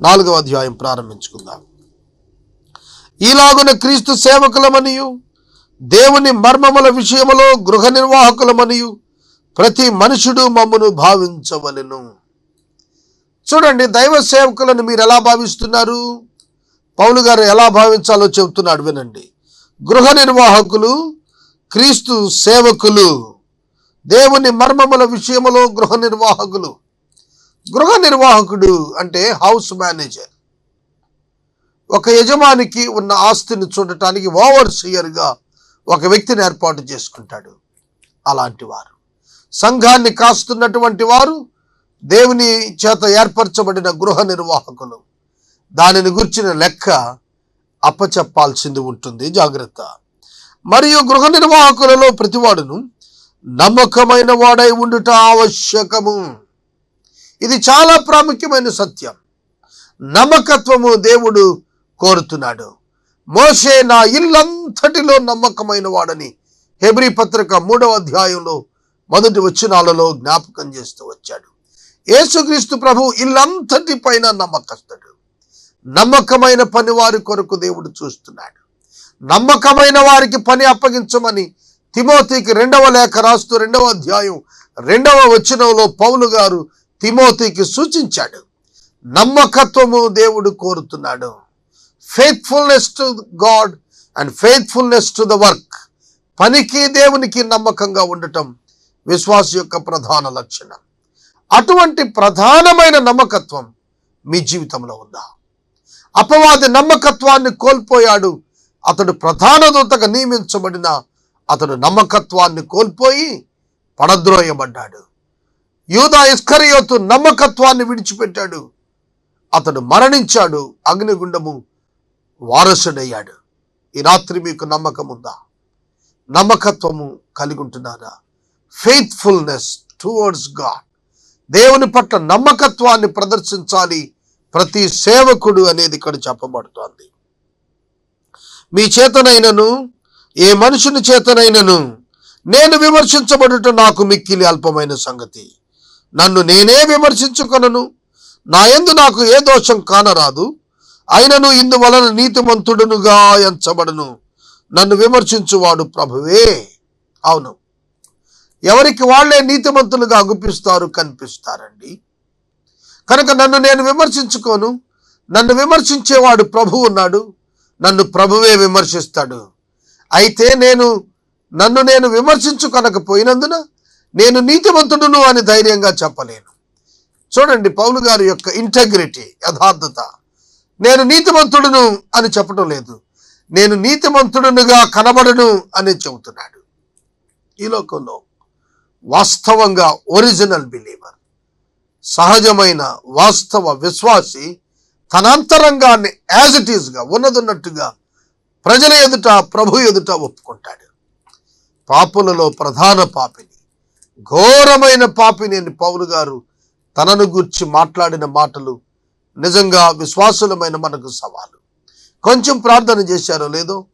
నాలుగవ అధ్యాయం ప్రారంభించుకుందాం. ఈలాగున క్రీస్తు సేవకులమనియు దేవుని మర్మముల విషయములో గృహ నిర్వాహకులమనియు ప్రతి మనుషుడు మమ్మను భావించవలెను. చూడండి దైవ సేవకులను మీరు ఎలా భావిస్తున్నారు? పౌలు గారు ఎలా భావించాలో చెబుతున్నాడు వినండి. గృహ నిర్వాహకులు క్రీస్తు సేవకులు దేవుని మర్మముల విషయములో గృహ నిర్వాహకులు. గృహ నిర్వాహకుడు అంటే హౌస్ మేనేజర్. ఒక యజమానికి ఉన్న ఆస్తిని చూడటానికి ఓవర్ సీయర్గా ఒక వ్యక్తిని ఏర్పాటు చేసుకుంటాడు. అలాంటి వారు. సంఘాన్ని కాస్తున్నటువంటి వారు దేవుని చేత ఏర్పరచబడిన గృహ నిర్వాహకులు. దానిని గుర్చిన లెక్క అప్పచెప్పాల్సింది ఉంటుంది. జాగ్రత్త. మరియు గృహ నిర్వాహకులలో ప్రతివాడును నమ్మకమైన వాడై ఉండుట ఆవశ్యకము. ఇది చాలా ప్రాముఖ్యమైన సత్యం. నమ్మకత్వము దేవుడు కోరుతున్నాడు. మోషే నా ఇల్లంతటిలో నమ్మకమైన వాడని హెబ్రి పత్రిక మూడవ అధ్యాయంలో మొదటి వచనాలలో జ్ఞాపకం చేస్తూ వచ్చాడు. యేసుక్రీస్తు ప్రభు ఇల్లంతటి పైన నమ్మకస్తుడు. నమ్మకమైన పని వారి కొరకు దేవుడు చూస్తున్నాడు. నమ్మకమైన వారికి పని అప్పగించమని తిమోతికి రెండవ లేఖ రాస్తూ రెండవ అధ్యాయం రెండవ వచనంలో పౌలు గారు తిమోతికి సూచించాడు నమ్మకత్వము దేవుడు కోరుతున్నాడు. Faithfulness to God and faithfulness to the work పనికి దేవునికి నమ్మకంగా ఉండటం విశ్వాస యొక్క ప్రధాన లక్షణం. అటువంటి ప్రధానమైన నమ్మకత్వం మీ జీవితంలో ఉందా? అపవాది నమ్మకత్వాన్ని కోల్పోయాడు అతడు ప్రధాన దూతగా నియమించబడిన అతడు నమ్మకత్వాన్ని కోల్పోయి పడద్రోయబడ్డాడు. యూదా ఇస్కరియోతు నమ్మకత్వాన్ని విడిచిపెట్టాడు. అతడు మరణించాడు అగ్నిగుండము వారసుడయ్యాడు. ఈ రాత్రి మీకు నమ్మకం ఉందా నమ్మకత్వము కలిగి ఉంటున్నారా ఫెయిత్ఫుల్నెస్ టువర్డ్స్ గాడ్ దేవుని పట్ల నమ్మకత్వాన్ని ప్రదర్శించాలి ప్రతి సేవకుడు అనేది ఇక్కడ చెప్పబడుతోంది. మీ చేతనైనను ఏ మనుషుని చేతనైనను నేను విమర్శించబడుట నాకు మిక్కిలి అల్పమైన సంగతి. నన్ను నేనే విమర్శించుకొనను. నాయందు నాకు ఏ దోషం కానరాదు. అయినను ఇందువలన నీతిమంతుడునుగా ఎంచబడను. నన్ను విమర్శించువాడు ప్రభువే. అవును. ఎవరికి వాళ్ళే నీతిమంతులుగా గుప్పిస్తారు కనిపిస్తారండి. కనుక నన్ను నేను విమర్శించుకోను. నన్ను విమర్శించేవాడు ప్రభు ఉన్నాడు. నన్ను ప్రభువే విమర్శిస్తాడు. అయితే నేను నన్ను నేను విమర్శించుకొనకపోయినందున నేను నీతిమంతుడును అని ధైర్యంగా చెప్పలేను. చూడండి పౌలు గారి యొక్క ఇంటగ్రిటీ యథార్థత. నేను నీతిమంతుడును అని చెప్పడం లేదు. నేను నీతిమంతుడునుగా కనబడను అని చెబుతున్నాడు. ఈ లోకంలో వాస్తవంగా ఒరిజినల్ బిలీవర్ సహజమైన వాస్తవ విశ్వాసి తనంతరంగాన్ని యాజ్ ఇట్ ఈస్గా ఉన్నదున్నట్టుగా ప్రజల ఎదుట ప్రభు ఎదుట ఒప్పుకుంటాడు. పాపులలో ప్రధాన పాపిని ఘోరమైన పాపినేని అని పౌలు గారు తనను గూర్చి మాట్లాడిన మాటలు నిజంగా విశ్వాసులమైన మనకు సవాలు. కొంచెం ప్రార్థన చేశారో లేదో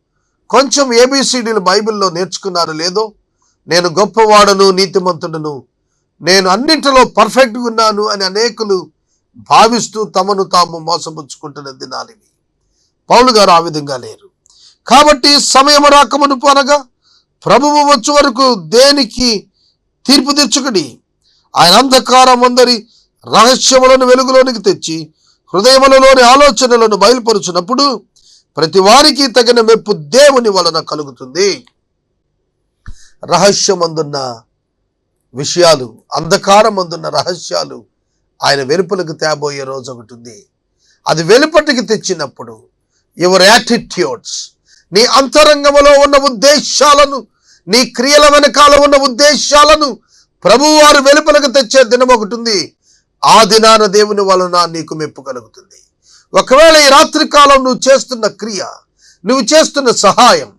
కొంచెం ఏబిసిడీలు బైబిల్లో నేర్చుకున్నారో లేదో నేను గొప్పవాడను నీతిమంతుడను నేను అన్నింటిలో పర్ఫెక్ట్గా ఉన్నాను అని అనేకులు భావిస్తూ తమను తాము మోసపుచ్చుకుంటున్న దినాలివి. పౌలు గారు ఆ విధంగా లేరు. కాబట్టి సమయం రాకమునుపు అనగా ప్రభువు వచ్చే వరకు దేనికి తీర్పు తీర్చుకుని ఆయన అంధకారం అందరి రహస్యములను వెలుగులోనికి తెచ్చి హృదయములలోని ఆలోచనలను బయలుపరుచినప్పుడు ప్రతి వారికి తగిన మెప్పు దేవుని వలన కలుగుతుంది. రహస్యమందున్న విషయాలు అంధకారమందున్న రహస్యాలు ఆయన వెలుపలకు తేబోయే రోజు ఒకటి ఉంది. అది వెలుపటికి తెచ్చినప్పుడు యువర్ యాటిట్యూడ్స్ నీ అంతరంగములో ఉన్న ఉద్దేశాలను నీ క్రియల వెనకాల ఉన్న ఉద్దేశాలను ప్రభువారు వెలుపలకు తెచ్చే దినం ఒకటి ఉంది. ఆ దినాన దేవుని వలన నీకు మెప్పు కలుగుతుంది. ఒకవేళ ఈ రాత్రి కాలం నువ్వు చేస్తున్న క్రియ నువ్వు చేస్తున్న సహాయం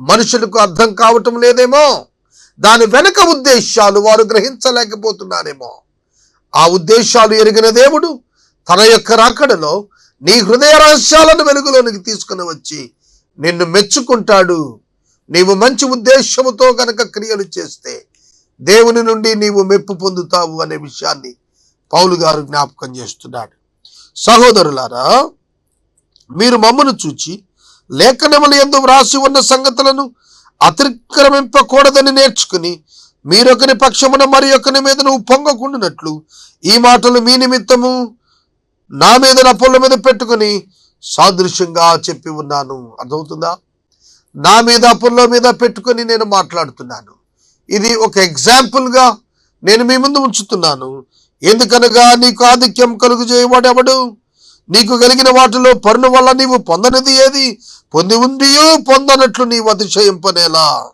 మనుషులకు అర్థం కావటం లేదేమో. దాని వెనక ఉద్దేశాలు వారు గ్రహించలేకపోతున్నారేమో. ఆ ఉద్దేశాలు ఎరిగిన దేవుడు తన యొక్క రాకడలో నీ హృదయ రహస్యాలను వెలుగులోనికి తీసుకుని వచ్చి నిన్ను మెచ్చుకుంటాడు. నీవు మంచి ఉద్దేశముతో గనక క్రియలు చేస్తే దేవుని నుండి నీవు మెప్పు పొందుతావు అనే విషయాన్ని పౌలు గారు జ్ఞాపకం చేస్తున్నాడు. సహోదరులారా మీరు మమ్మను చూచి లేఖనములు ఎందు వ్రాసి ఉన్న సంగతులను అతిక్రమింపకూడదని నేర్చుకుని మీరొకరి పక్షమున మరి ఒకరి మీద నువ్వు ఈ మాటలు మీ నిమిత్తము నా మీద నా పొల్ల మీద పెట్టుకుని సాదృశ్యంగా చెప్పి ఉన్నాను. అర్థమవుతుందా? నా మీద పుల్ల మీద పెట్టుకొని నేను మాట్లాడుతున్నాను. ఇది ఒక ఎగ్జాంపుల్గా నేను మీ ముందు ఉంచుతున్నాను. ఎందుకనగా నీకు ఆధిక్యం కలుగు చేయవాడెవడు నీకు కలిగిన వాటిలో పరుల వల్ల నీవు పొందనిది ఏది? పొంది ఉండియో పొందనట్లు నీవు అతిశయింపనేలా.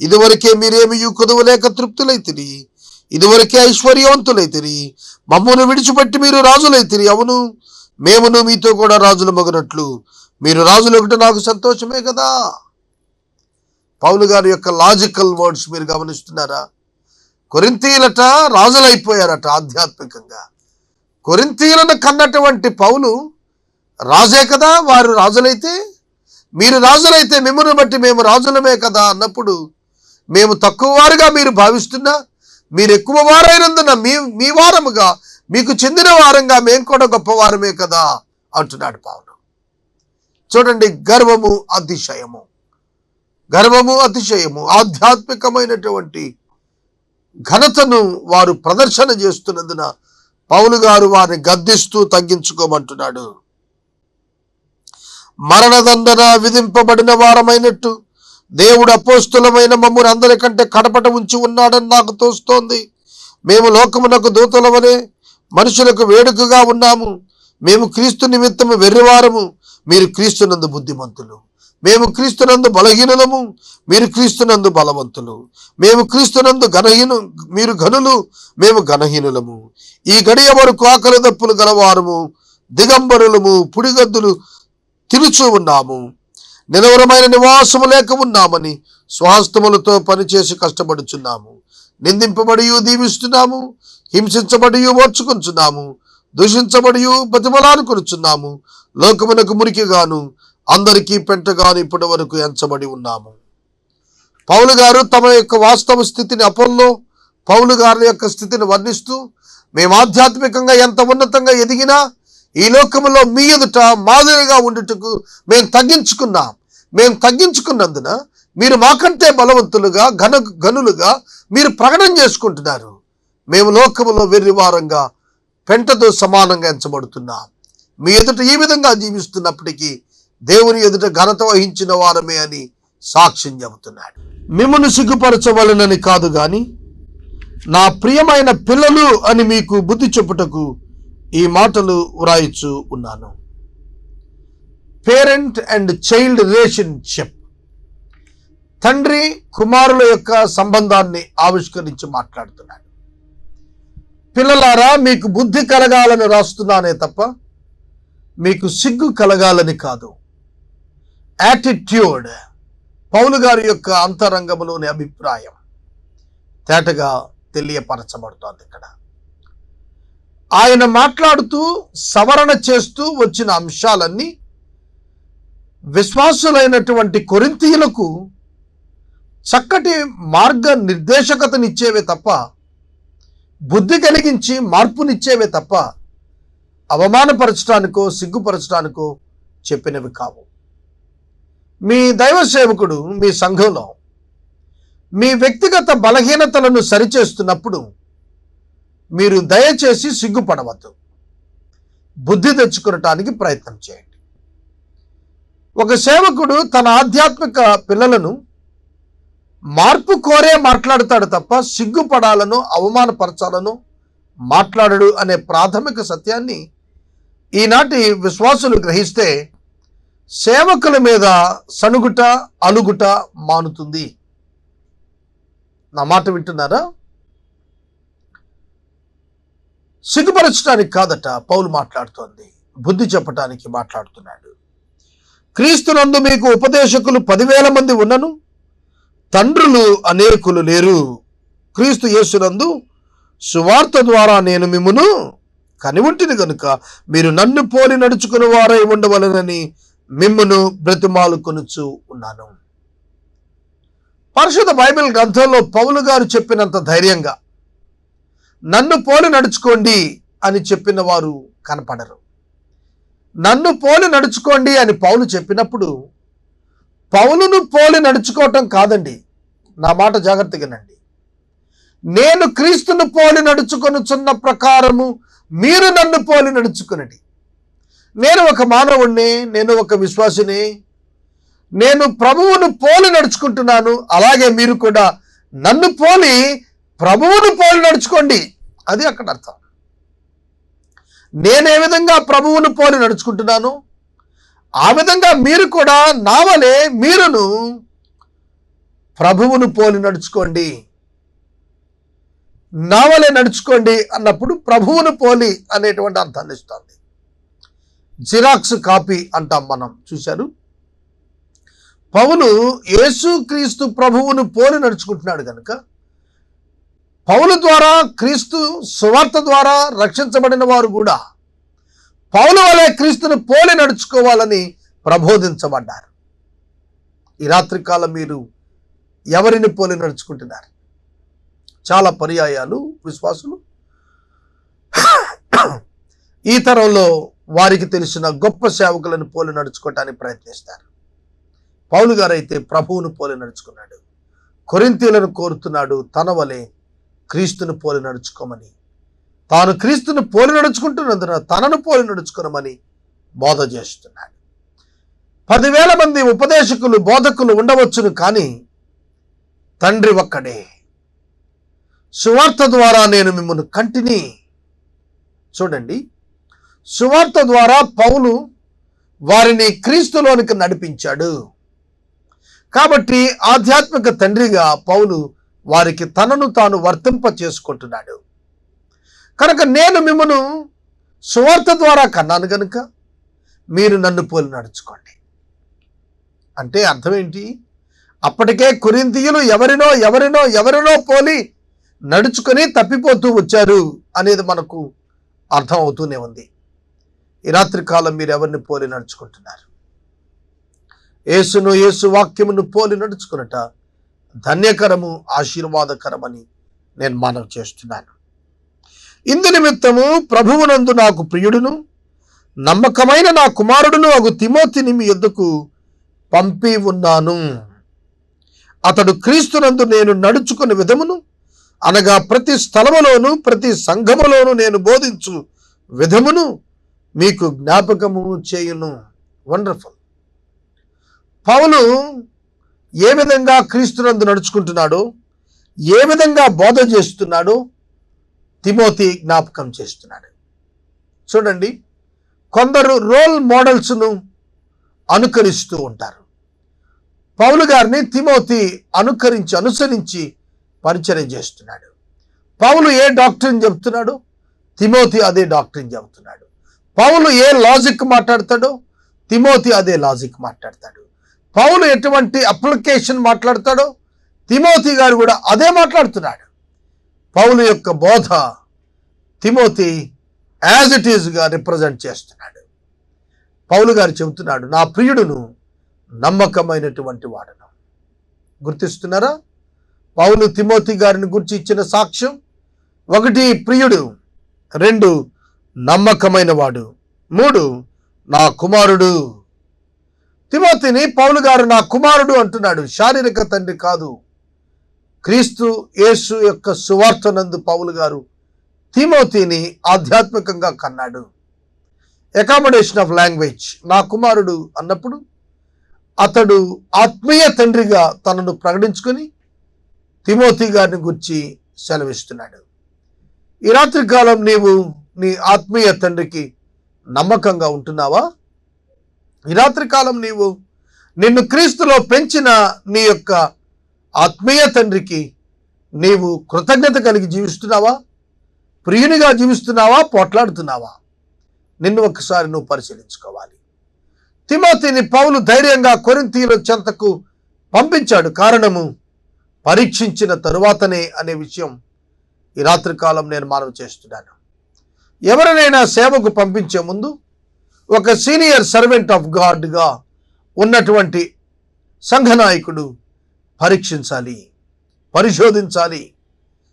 ఇదివరకే మీరేమి కుదవలేక తృప్తులైతిరి? ఇదివరకే ఐశ్వర్యవంతులైతిరి? మమ్మను విడిచిపెట్టి మీరు రాజులైతిరి అవును. మేమును మీతో కూడా రాజులు మగనట్లు మీరు రాజులు ఒకటి నాకు సంతోషమే కదా. పౌలు గారి యొక్క లాజికల్ వర్డ్స్ మీరు గమనిస్తున్నారా? కొరింతీలట రాజులైపోయారట ఆధ్యాత్మికంగా. కొరింతీలను కన్నటువంటి పౌలు రాజే కదా వారు రాజులైతే? మీరు రాజులైతే మిమ్మల్ని బట్టి మేము రాజులమే కదా అన్నప్పుడు మేము తక్కువ వారుగా మీరు భావిస్తున్నా మీరు ఎక్కువ వారైనందున మీ మీ వారముగా మీకు చెందిన వారంగా మేము కూడా గొప్పవారమే కదా అంటున్నాడు పౌలు. చూడండి గర్వము అతిశయము. గర్వము అతిశయము ఆధ్యాత్మికమైనటువంటి ఘనతను వారు ప్రదర్శన చేస్తున్నందున పౌలు గారు వారిని గద్దిస్తూ తగ్గించుకోమంటున్నాడు. మరణదండన విధింపబడిన వారమైనట్టు దేవుడు అపోస్తులమైన మమ్మల్ని అందరికంటే కడపట ఉంచి ఉన్నాడని నాకు తోస్తోంది. మేము లోకమునకు దూతలవనే మనుషులకు వేడుకగా ఉన్నాము. మేము క్రీస్తు నిమిత్తము వెర్రివారము. మీరు క్రీస్తునందు బుద్ధిమంతులు. మేము క్రీస్తునందు బలహీనులము మీరు క్రీస్తునందు బలవంతులు. మేము క్రీస్తునందు ఘనహీను మీరు ఘనులు మేము ఘనహీనులము. ఈ గడియ వరకు ఆకలి దప్పులు గలవారము దిగంబరులము పుడిగద్దులు తిరుచు ఉన్నాము. నిలవరమైన నివాసము లేక ఉన్నామని స్వాస్థములతో పనిచేసి కష్టపడుచున్నాము. నిందింపబడి దీవిస్తున్నాము. హింసించబడి ఓర్చుకుంటున్నాము దూషించబడి బతిమలానుకొనుచున్నాము లోకమునకు మురికిగాను అందరికీ పెంటగాను ఇప్పటి వరకు ఎంచబడి ఉన్నాము. పౌలు గారు తమ యొక్క వాస్తవ స్థితిని అపోల్లో పౌలు గారి యొక్క స్థితిని వర్ణిస్తూ మేము ఆధ్యాత్మికంగా ఎంత ఉన్నతంగా ఎదిగినా ఈ లోకములో మీ ఎదుట మాదిరిగా ఉండేటకు మేము తగ్గించుకున్నాం. మేము తగ్గించుకున్నందున మీరు మాకంటే బలవంతులుగా ఘన గనులుగా మీరు ప్రకటన చేసుకుంటున్నారు. మేము లోకములో వెర్రివారంగా పెంటతో సమానంగా ఎంచబడుతున్నాం. మీ ఎదుట ఈ విధంగా జీవిస్తున్నప్పటికీ దేవుని ఎదుట ఘనత వహించిన వారమే అని సాక్ష్యం చెబుతున్నాడు. మిమ్మల్ని సిగ్గుపరచవలనని కాదు కానీ నా ప్రియమైన పిల్లలు అని మీకు బుద్ధి చెప్పుటకు ఈ మాటలు వ్రాయిచు ఉన్నాను. Parent and child relationship. తండ్రి కుమారుల యొక్క సంబంధాన్ని ఆవిష్కరించి మాట్లాడుతున్నాడు. పిల్లలారా మీకు బుద్ధి కలగాలని రాస్తున్నానే తప్ప మీకు సిగ్గు కలగాలని కాదు. యాటిట్యూడ్ పౌలు గారి యొక్క అంతరంగంలోని అభిప్రాయం తేటగా తెలియపరచబడుతోంది ఇక్కడ. ఆయన మాట్లాడుతూ సవరణ చేస్తూ వచ్చిన అంశాలన్నీ విశ్వాసులైనటువంటి కొరింతీయులకు చక్కటి మార్గ నిర్దేశకతనిచ్చేవే తప్ప బుద్ధి కలిగించి మార్పునిచ్చేవే తప్ప అవమానపరచడానికో సిగ్గుపరచడానికో చెప్పినవి కావు. మీ దైవ సేవకుడు మీ సంఘంలో మీ వ్యక్తిగత బలహీనతలను సరిచేస్తున్నప్పుడు మీరు దయచేసి సిగ్గుపడవద్దు. బుద్ధి తెచ్చుకునటానికి ప్రయత్నం చేయండి. ఒక సేవకుడు తన ఆధ్యాత్మిక పిల్లలను మార్పు కోరే మాట్లాడతాడు తప్ప సిగ్గుపడాలను అవమానపరచాలను మాట్లాడడు అనే ప్రాథమిక సత్యాన్ని ఈనాటి విశ్వాసులు గ్రహిస్తే సేవకుల మీద సనుగుట అలుగుట మానుతుంది. నా మాట వింటున్నారా? సిగ్గుపరచడానికి కాదట పౌలు మాట్లాడుతోంది. బుద్ధి చెప్పటానికి మాట్లాడుతున్నాడు. క్రీస్తునందు మీకు ఉపదేశకులు పదివేల మంది ఉన్నను. తండ్రులు అనేకులు లేరు. క్రీస్తు యేసునందు సువార్త ద్వారా నేను మిమ్మును కనివుంటిని గనుక మీరు నన్ను పోలి నడుచుకుని వారై ఉండవలనని మిమ్మును బ్రతిమాలు కొనుచు ఉన్నాను. పరిశుద్ధ బైబిల్ గ్రంథంలో పౌలు గారు చెప్పినంత ధైర్యంగా నన్ను పోలి నడుచుకోండి అని చెప్పిన వారు కనపడరు. నన్ను పోలి నడుచుకోండి అని పౌలు చెప్పినప్పుడు పౌలును పోలి నడుచుకోవటం కాదండి. నా మాట జాగ్రత్తగానండి నేను క్రీస్తును పోలి నడుచుకొనుచున్న ప్రకారము మీరు నన్ను పోలి నడుచుకునండి. నేను ఒక మానవుణ్ణి నేను ఒక విశ్వాసిని నేను ప్రభువును పోలి నడుచుకుంటున్నాను అలాగే మీరు కూడా నన్ను పోలి ప్రభువును పోలి నడుచుకోండి. అది అక్కడ అర్థం. నేనే విధంగా ప్రభువును పోలి నడుచుకుంటున్నాను? ఆ విధంగా మీరు కూడా నావలే మీరును ప్రభువును పోలి నడుచుకోండి. నావలే నడుచుకోండి అన్నప్పుడు ప్రభువును పోలి అనేటువంటి అర్థాన్ని ఇస్తుంది. జిరాక్స్ కాపీ అంటాం మనం చూశారు? పౌలు యేసుక్రీస్తు ప్రభువును పోలి నడుచుకుంటున్నాడు కనుక పౌలు ద్వారా క్రీస్తు సువార్త ద్వారా రక్షించబడిన వారు కూడా పౌలు వలె క్రీస్తును పోలి నడుచుకోవాలని ప్రబోధించబడ్డారు. ఈ రాత్రికాలం మీరు ఎవరిని పోలి నడుచుకుంటున్నారు? చాలా పర్యాయాలు విశ్వాసులు. ఈ తరంలో వారికి తెలిసిన గొప్ప సేవకులను పోలి నడుచుకోవటానికి ప్రయత్నిస్తారు. పౌలు గారైతే ప్రభువును పోలి నడుచుకున్నాడు. కొరింతీలను కోరుతున్నాడు తన వలె క్రీస్తును పోలి నడుచుకోమని తాను క్రీస్తుని పోలి నడుచుకుంటున్నందున తనను పోలి నడుచుకునమని బోధ చేస్తున్నాడు. పదివేల మంది ఉపదేశకులు బోధకులు ఉండవచ్చును కానీ తండ్రి ఒక్కడే. సువార్త ద్వారా నేను మిమ్మల్ని కంటిని చూడండి. సువార్త ద్వారా పౌలు వారిని క్రీస్తులోనికి నడిపించాడు. కాబట్టి ఆధ్యాత్మిక తండ్రిగా పౌలు వారికి తనను తాను వర్తింప చేసుకుంటున్నాడు కనుక నేను మిమ్మను సువార్త ద్వారా కన్నాను కనుక మీరు నన్ను పోలి నడుచుకోండి. అంటే అర్థం ఏంటి? అప్పటికే కొరింతీయులు ఎవరినో ఎవరినో ఎవరినో పోలి నడుచుకొని తప్పిపోతూ వచ్చారు అనేది మనకు అర్థం అవుతూనే ఉంది. ఈ రాత్రి కాలం మీరు ఎవరిని పోలి నడుచుకుంటున్నారు? యేసును యేసు వాక్యమును పోలి నడుచుకున్నట ధన్యకరము ఆశీర్వాదకరమని నేను మనవి చేస్తున్నాను. ఇందు నిమిత్తము ప్రభువునందు నాకు ప్రియుడును నమ్మకమైన నా కుమారుడును అగు తిమోతిని మీ ఎందుకు పంపి ఉన్నాను. అతడు క్రీస్తునందు నేను నడుచుకుని విధమును అనగా ప్రతి స్థలములోను ప్రతి సంఘములోను నేను బోధించు విధమును మీకు జ్ఞాపకము చేయును. వండర్ఫుల్. పౌలు ఏ విధంగా క్రీస్తునందు నడుచుకుంటున్నాడో ఏ విధంగా బోధ చేస్తున్నాడో తిమోతి జ్ఞాపకం చేస్తున్నాడు. చూడండి కొందరు రోల్ మోడల్స్ను అనుకరిస్తూ ఉంటారు. పౌలు గారిని తిమోతి అనుకరించి అనుసరించి పరిచయం చేస్తున్నాడు. పౌలు ఏ డాక్టర్ని చెబుతున్నాడు తిమోతి అదే డాక్టర్ని చెబుతున్నాడు పౌలు ఏ లాజిక్ మాట్లాడతాడో? తిమోతి అదే లాజిక్ మాట్లాడతాడు. పౌలు ఎటువంటి అప్లికేషన్ మాట్లాడతాడో తిమోతి గారు కూడా అదే మాట్లాడుతున్నాడు. పౌలు యొక్క బోధ తిమోతి యాజ్ ఇట్ ఈజ్గా రిప్రజెంట్ చేస్తున్నాడు. పౌలు గారు చెబుతున్నాడు నా ప్రియుడును నమ్మకమైనటువంటి వాడను. గుర్తిస్తున్నారా? పౌలు తిమోతి గారిని గురించి ఇచ్చిన సాక్ష్యం ఒకటి ప్రియుడు రెండు నమ్మకమైన వాడు మూడు నా కుమారుడు. తిమోతిని పౌలు గారు నా కుమారుడు అంటున్నాడు శారీరక తండ్రి కాదు. క్రీస్తు యేసు యొక్క సువార్తనందు పౌలు గారు తిమోతిని ఆధ్యాత్మికంగా కన్నాడు. అకామిడేషన్ ఆఫ్ లాంగ్వేజ్ నా కుమారుడు అన్నప్పుడు అతడు ఆత్మీయ తండ్రిగా తనను ప్రకటించుకొని తిమోతి గారిని గురించి సెలవిస్తున్నాడు. ఈ రాత్రి కాలం నీవు నీ ఆత్మీయ తండ్రికి నమ్మకంగా ఉంటున్నావా? ఈ రాత్రి కాలం నీవు నిన్ను క్రీస్తులో పెంచిన నీ యొక్క ఆత్మీయ తండ్రికి నీవు కృతజ్ఞత కలిగి జీవిస్తున్నావా? ప్రియునిగా జీవిస్తున్నావా? పోట్లాడుతున్నావా? నిన్ను ఒకసారి నువ్వు పరిశీలించుకోవాలి. తిమోతిని పౌలు ధైర్యంగా కొరింతీయుల చెంతకు పంపించాడు. కారణము పరీక్షించిన తరువాతనే అనే విషయం ఈ రాత్రికాలం నేను మనవి చేస్తున్నాను. ఎవరినైనా సేవకు పంపించే ముందు ఒక సీనియర్ సర్వెంట్ ఆఫ్ గాడ్గా ఉన్నటువంటి సంఘనాయకుడు పరీక్షించాలి పరిశోధించాలి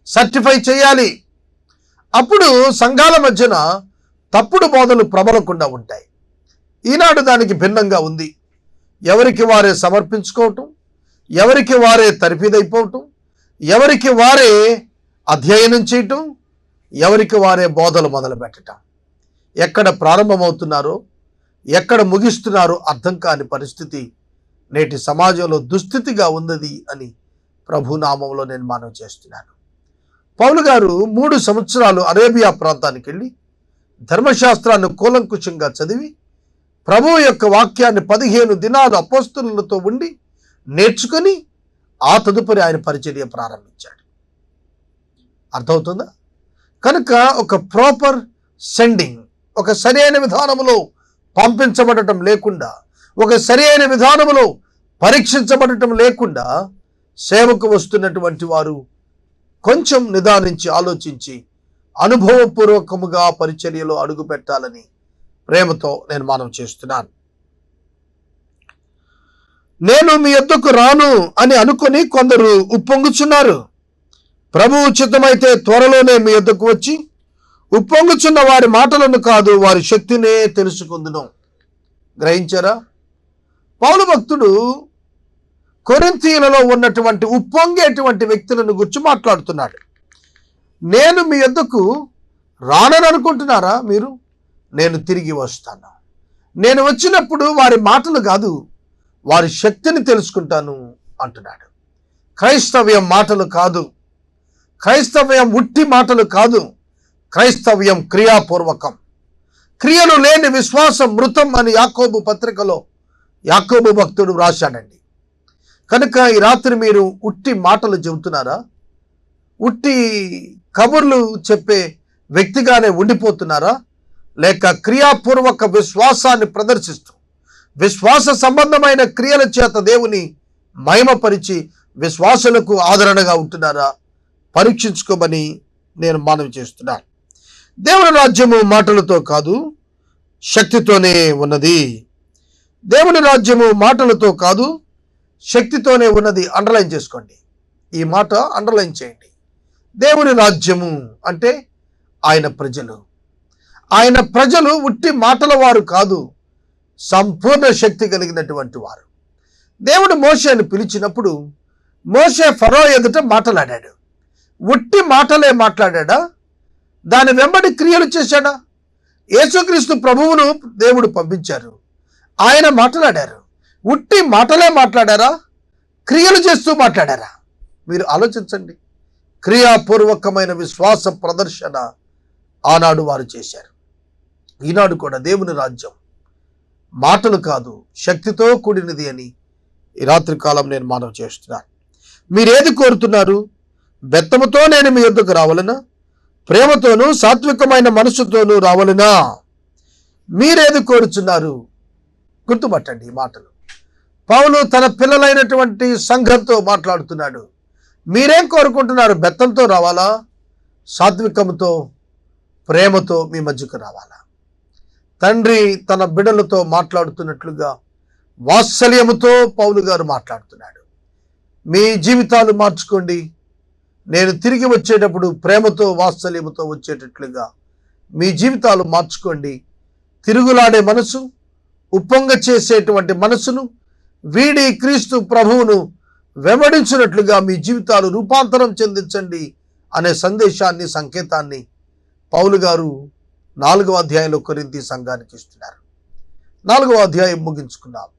సర్టిఫై చేయాలి. అప్పుడు సంఘాల మధ్యన తప్పుడు బోధలు ప్రబలకుండా ఉంటాయి. ఈనాడు దానికి భిన్నంగా ఉంది. ఎవరికి వారే సమర్పించుకోవటం ఎవరికి వారే తరిపిదైపోవటం ఎవరికి వారే అధ్యయనం చేయటం ఎవరికి వారే బోధలు మొదలు పెట్టటం ఎక్కడ ప్రారంభమవుతున్నారో ఎక్కడ ముగిస్తున్నారో అర్థం కాని పరిస్థితి నేటి సమాజంలో దుస్థితిగా ఉన్నది అని ప్రభునామంలో నేను మనం చేస్తున్నాను. పౌలు గారు మూడు సంవత్సరాలు అరేబియా ప్రాంతానికి వెళ్ళి ధర్మశాస్త్రాన్ని కూలంకుషంగా చదివి ప్రభు యొక్క వాక్యాన్ని పదిహేను దినాలు అపోస్తులతో ఉండి నేర్చుకొని ఆ తదుపరి ఆయన పరిచర్య ప్రారంభించాడు. అర్థమవుతుందా? కనుక ఒక ప్రాపర్ సెండింగ్ ఒక సరైన విధానములో పంపించబడటం లేకుండా ఒక సరైన విధానములో పరీక్షించబడటం లేకుండా సేవకు వస్తున్నటువంటి వారు కొంచెం నిదానించి ఆలోచించి అనుభవపూర్వకముగా పరిచర్యలో అడుగు పెట్టాలని ప్రేమతో నేను మనం చేస్తున్నాను. నేను మీ యొద్దకు రాను అని అనుకొని కొందరు ఉప్పొంగుచున్నారు. ప్రభు ఉచితమైతే త్వరలోనే మీ యొద్దకు వచ్చి ఉప్పొంగుచున్న వారి మాటలను కాదు వారి శక్తినే తెలుసుకుందును. గ్రహించారా? పౌలు భక్తుడు కొరింతీయులలో ఉన్నటువంటి ఉప్పొంగేటువంటి వ్యక్తులను గురించి మాట్లాడుతున్నాడు. నేను మీ యొద్దకు రానని అనుకుంటున్నారా మీరు? నేను తిరిగి వస్తాను. నేను వచ్చినప్పుడు వారి మాటలు కాదు వారి శక్తిని తెలుసుకుంటాను అంటున్నాడు. క్రైస్తవ్యం మాటలు కాదు క్రైస్తవ్యం ఉట్టి మాటలు కాదు క్రైస్తవ్యం క్రియాపూర్వకం. క్రియలు లేని విశ్వాసం మృతం అని యాకోబు పత్రికలో యాకోబు భక్తుడు వ్రాశాడండి. కనుక ఈ రాత్రి మీరు ఉట్టి మాటలు చెబుతున్నారా? ఉట్టి కబుర్లు చెప్పే వ్యక్తిగానే ఉండిపోతున్నారా? లేక క్రియాపూర్వక విశ్వాసాన్ని ప్రదర్శిస్తూ విశ్వాస సంబంధమైన క్రియల చేత దేవుని మహిమపరిచి విశ్వాసులకు ఆదరణగా ఉంటున్నారా? పరీక్షించుకోమని నేను మనవి చేస్తున్నాను దేవుని రాజ్యము మాటలతో కాదు శక్తితోనే ఉన్నది. దేవుని రాజ్యము మాటలతో కాదు శక్తితోనే ఉన్నది. అండర్లైన్ చేసుకోండి. ఈ మాట అండర్లైన్ చేయండి. దేవుని రాజ్యము అంటే ఆయన ప్రజలు. ఆయన ప్రజలు ఉట్టి మాటల వారు కాదు సంపూర్ణ శక్తి కలిగినటువంటి వారు. దేవుడు మోషేను పిలిచినప్పుడు మోషే ఫరో ఎదుట మాట్లాడాడు. ఉట్టి మాటలే మాట్లాడా దాని వెంబడి క్రియలు చేశాడా? యేసుక్రీస్తు ప్రభువును దేవుడు పంపించారు. ఆయన మాట్లాడారు. ఉట్టి మాటలే మాట్లాడారా? క్రియలు చేస్తూ మాట్లాడారా? మీరు ఆలోచించండి. క్రియాపూర్వకమైన విశ్వాస ప్రదర్శన ఆనాడు వారు చేశారు. ఈనాడు కూడా దేవుని రాజ్యం మాటలు కాదు శక్తితో కూడినది అని ఈ రాత్రి కాలం నేను మానవ చేస్తున్నాను. మీరేది కోరుతున్నారు? బెత్తముతో నేను మీ యొద్దకు రావాలనా? ప్రేమతోనూ సాత్వికమైన మనసుతోనూ రావాలనా? మీరేది కోరుచున్నారు? గుర్తుపట్టండి ఈ మాటలు. పౌలు తన పిల్లలైనటువంటి సంఘంతో మాట్లాడుతున్నాడు. మీరేం కోరుకుంటున్నారు? బెత్తంతో రావాలా? సాత్వికంతో ప్రేమతో మీ మధ్యకు రావాలా? తండ్రి తన బిడలతో మాట్లాడుతున్నట్లుగా వాత్సల్యముతో పౌలు గారు మాట్లాడుతున్నాడు. మీ జీవితాలు మార్చుకోండి. నేను తిరిగి వచ్చేటప్పుడు ప్రేమతో వాత్సల్యముతో వచ్చేటట్లుగా మీ జీవితాలు మార్చుకోండి. తిరుగులాడే మనసు ఉప్పొంగ చేసేటువంటి మనసును వీడి క్రీస్తు ప్రభువును వెంబడించినట్లుగా మీ జీవితాలు రూపాంతరం చెందించండి అనే సందేశాన్ని సంకేతాన్ని పౌలు గారు నాలుగవ అధ్యాయంలో కొరింతి సంఘానికి ఇస్తున్నారు. నాలుగవ అధ్యాయం ముగించుకున్నాం